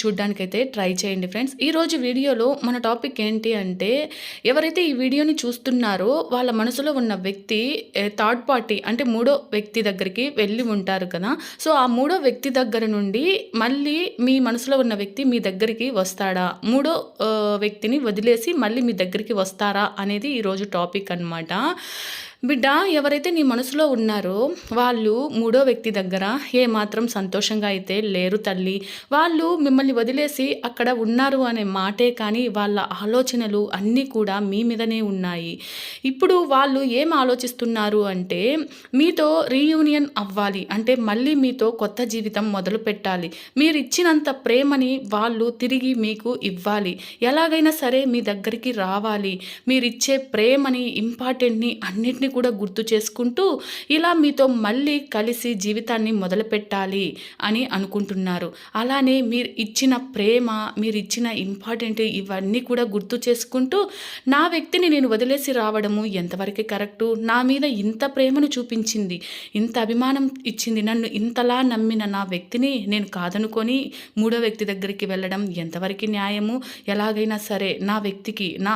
చూడడానికైతే try చేయండి friends. ఈరోజు వీడియోలో మన టాపిక్ ఏంటి అంటే ఎవరైతే ఈ వీడియోని చూస్తున్నారో వాళ్ళ మనసులో ఉన్న వ్యక్తి థర్డ్ పార్టీ అంటే మూడో వ్యక్తి దగ్గరికి వెళ్ళి ఉంటారు కదా. సో ఆ మూడో వ్యక్తి దగ్గర నుండి మళ్ళీ మీ మనసులో ఉన్న వ్యక్తి మీ దగ్గరికి వస్తాడా? మూడో వ్యక్తిని వదిలేసి మళ్ళీ మీ దగ్గరికి వస్తారా? అనేది ఈరోజు టాపిక్ అనమాట బిడ్డ ఎవరైతే నీ మనసులో ఉన్నారో వాళ్ళు మూడో వ్యక్తి దగ్గర ఏమాత్రం సంతోషంగా అయితే లేరు తల్లి. వాళ్ళు మిమ్మల్ని వదిలేసి అక్కడ ఉన్నారు అనే మాటే కానీ వాళ్ళ ఆలోచనలు అన్నీ కూడా మీ మీదనే ఉన్నాయి. ఇప్పుడు వాళ్ళు ఏం ఆలోచిస్తున్నారు అంటే మీతో రీయూనియన్ అవ్వాలి. అంటే మళ్ళీ మీతో కొత్త జీవితం మొదలు పెట్టాలి. మీరు ఇచ్చినంత ప్రేమని వాళ్ళు తిరిగి మీకు ఇవ్వాలి. ఎలాగైనా సరే మీ దగ్గరికి రావాలి. మీరిచ్చే ప్రేమని ఇంపార్టెంట్ని అన్నిటిని కూడా గుర్తు చేసుకుంటూ ఇలా మీతో మళ్ళీ కలిసి జీవితాన్ని మొదలుపెట్టాలి అని అనుకుంటున్నారు. అలానే మీరు ఇచ్చిన ప్రేమ మీరు ఇచ్చిన ఇంపార్టెంట్ ఇవన్నీ కూడా గుర్తు చేసుకుంటూ నా వ్యక్తిని నేను వదిలేసి రావడము ఎంతవరకు కరెక్టు? నా మీద ఇంత ప్రేమను చూపించింది ఇంత అభిమానం ఇచ్చింది నన్ను ఇంతలా నమ్మిన నా వ్యక్తిని నేను కాదనుకొని మూడో వ్యక్తి దగ్గరికి వెళ్ళడం ఎంతవరకు న్యాయము? ఎలాగైనా సరే నా వ్యక్తికి నా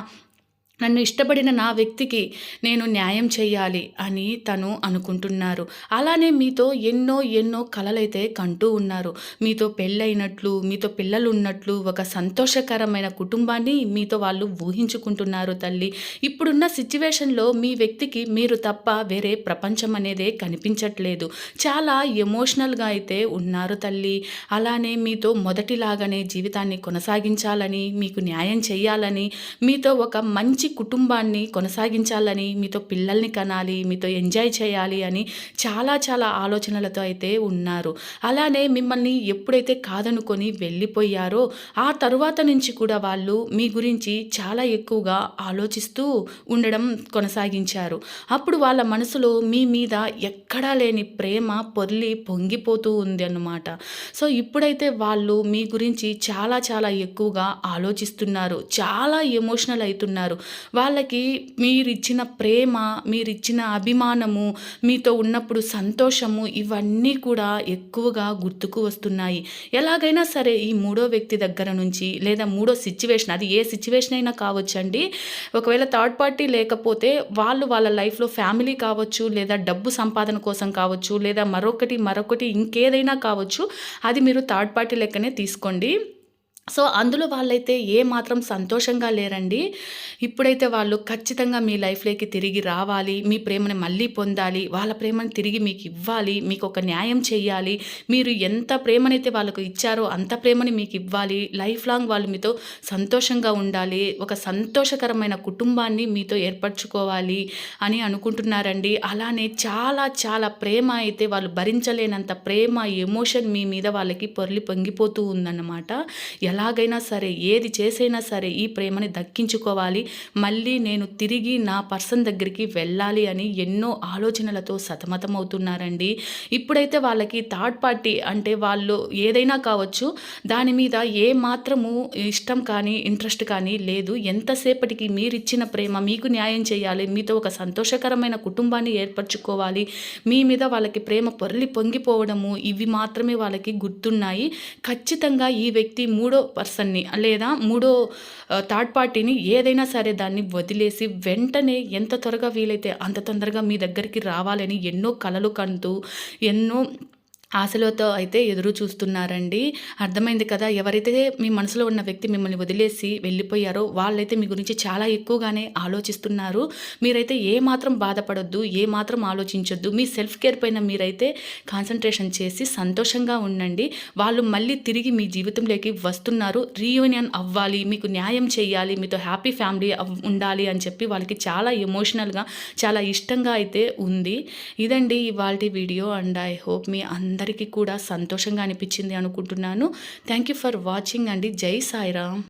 నన్ను ఇష్టపడిన నా వ్యక్తికి నేను న్యాయం చేయాలి అని తను అనుకుంటున్నారు. అలానే మీతో ఎన్నో ఎన్నో కలలైతే కంటూ ఉన్నారు. మీతో పెళ్ళైనట్లు మీతో పిల్లలు ఉన్నట్లు ఒక సంతోషకరమైన కుటుంబాన్ని మీతో వాళ్ళు ఊహించుకుంటున్నారు తల్లి. ఇప్పుడున్న సిచ్యువేషన్లో మీ వ్యక్తికి మీరు తప్ప వేరే ప్రపంచం అనేదే కనిపించట్లేదు. చాలా ఎమోషనల్గా అయితే ఉన్నారు తల్లి. అలానే మీతో మొదటిలాగానే జీవితాన్ని కొనసాగించాలని మీకు న్యాయం చేయాలని మీతో ఒక మంచి మంచి కుటుంబాన్ని కొనసాగించాలని మీతో పిల్లల్ని కనాలి మీతో ఎంజాయ్ చేయాలి అని చాలా చాలా ఆలోచనలతో అయితే ఉన్నారు. అలానే మిమ్మల్ని ఎప్పుడైతే కాదనుకొని వెళ్ళిపోయారో ఆ తరువాత నుంచి కూడా వాళ్ళు మీ గురించి చాలా ఎక్కువగా ఆలోచిస్తూ ఉండడం కొనసాగించారు. అప్పుడు వాళ్ళ మనసులో మీ మీద ఎక్కడా లేని ప్రేమ పొర్లి పొంగిపోతూ ఉంది అన్నమాట. సో ఇప్పుడైతే వాళ్ళు మీ గురించి చాలా చాలా ఎక్కువగా ఆలోచిస్తున్నారు. చాలా ఎమోషనల్ అవుతున్నారు. వాళ్ళకి మీరిచ్చిన ప్రేమ మీరిచ్చిన అభిమానము మీతో ఉన్నప్పుడు సంతోషము ఇవన్నీ కూడా ఎక్కువగా గుర్తుకు వస్తున్నాయి. ఎలాగైనా సరే ఈ మూడో వ్యక్తి దగ్గర నుంచి లేదా మూడో సిచ్యువేషన్ అది ఏ సిచ్యువేషన్ అయినా కావచ్చండి ఒకవేళ థర్డ్ పార్టీ లేకపోతే వాళ్ళు వాళ్ళ లైఫ్లో ఫ్యామిలీ కావచ్చు లేదా డబ్బు సంపాదన కోసం కావచ్చు లేదా మరొకటి మరొకటి ఇంకేదైనా కావచ్చు అది మీరు థర్డ్ పార్టీ లెక్కనే తీసుకోండి. సో అందులో వాళ్ళైతే ఏ మాత్రం సంతోషంగా లేరండి. ఇప్పుడైతే వాళ్ళు ఖచ్చితంగా మీ లైఫ్లోకి తిరిగి రావాలి మీ ప్రేమని మళ్ళీ పొందాలి వాళ్ళ ప్రేమను తిరిగి మీకు ఇవ్వాలి మీకు ఒక న్యాయం చేయాలి మీరు ఎంత ప్రేమనైతే వాళ్ళకు ఇచ్చారో అంత ప్రేమని మీకు ఇవ్వాలి లైఫ్ లాంగ్ వాళ్ళు మీతో సంతోషంగా ఉండాలి ఒక సంతోషకరమైన కుటుంబాన్ని మీతో ఏర్పరచుకోవాలి అని అనుకుంటున్నారండి. అలానే చాలా చాలా ప్రేమ అయితే వాళ్ళు భరించలేనంత ప్రేమ ఎమోషన్ మీ మీద వాళ్ళకి పొరలి పొంగిపోతూ ఉందన్నమాట. ఎలాగైనా సరే ఏది చేసైనా సరే ఈ ప్రేమని దక్కించుకోవాలి. మళ్ళీ నేను తిరిగి నా పర్సన్ దగ్గరికి వెళ్ళాలి అని ఎన్నో ఆలోచనలతో సతమతమవుతున్నారండి. ఇప్పుడైతే వాళ్ళకి థర్డ్ పార్టీ అంటే వాళ్ళు ఏదైనా కావచ్చు దాని మీద ఏ మాత్రము ఇష్టం కానీ ఇంట్రెస్ట్ కానీ లేదు. ఎంతసేపటికి మీరిచ్చిన ప్రేమ మీకు న్యాయం చేయాలి మీతో ఒక సంతోషకరమైన కుటుంబాన్ని ఏర్పరచుకోవాలి మీ మీద వాళ్ళకి ప్రేమ పొరలి పొంగిపోవడము ఇవి మాత్రమే వాళ్ళకి గుర్తున్నాయి. ఖచ్చితంగా ఈ వ్యక్తి మూడో పర్సన్ని లేదా మూడో థర్డ్ పార్టీని ఏదైనా సరే దాన్ని వదిలేసి వెంటనే ఎంత త్వరగా వీలైతే అంత తొందరగా మీ దగ్గరికి రావాలని ఎన్నో కలలు కంటూ ఎన్నో ఆశలతో అయితే ఎదురు చూస్తున్నారండి. అర్థమైంది కదా ఎవరైతే మీ మనసులో ఉన్న వ్యక్తి మిమ్మల్ని వదిలేసి వెళ్ళిపోయారో వాళ్ళైతే మీ గురించి చాలా ఎక్కువగానే ఆలోచిస్తున్నారు. మీరైతే ఏ మాత్రం బాధపడొద్దు ఏ మాత్రం ఆలోచించొద్దు. మీ సెల్ఫ్ కేర్ పైన మీరైతే కాన్సన్ట్రేషన్ చేసి సంతోషంగా ఉండండి. వాళ్ళు మళ్ళీ తిరిగి మీ జీవితంలోకి వస్తున్నారు. రీయూనియన్ అవ్వాలి మీకు న్యాయం చేయాలి మీతో హ్యాపీ ఫ్యామిలీ ఉండాలి అని చెప్పి వాళ్ళకి చాలా ఎమోషనల్గా చాలా ఇష్టంగా అయితే ఉంది. ఇదండి ఇవాళ వీడియో అండ్ ఐ హోప్ మీ అందరూ అందరికీ కూడా సంతోషంగా అనిపించింది అనుకుంటున్నాను. థ్యాంక్ యూ ఫర్ వాచింగ్ అండి. జై సాయిరామ్.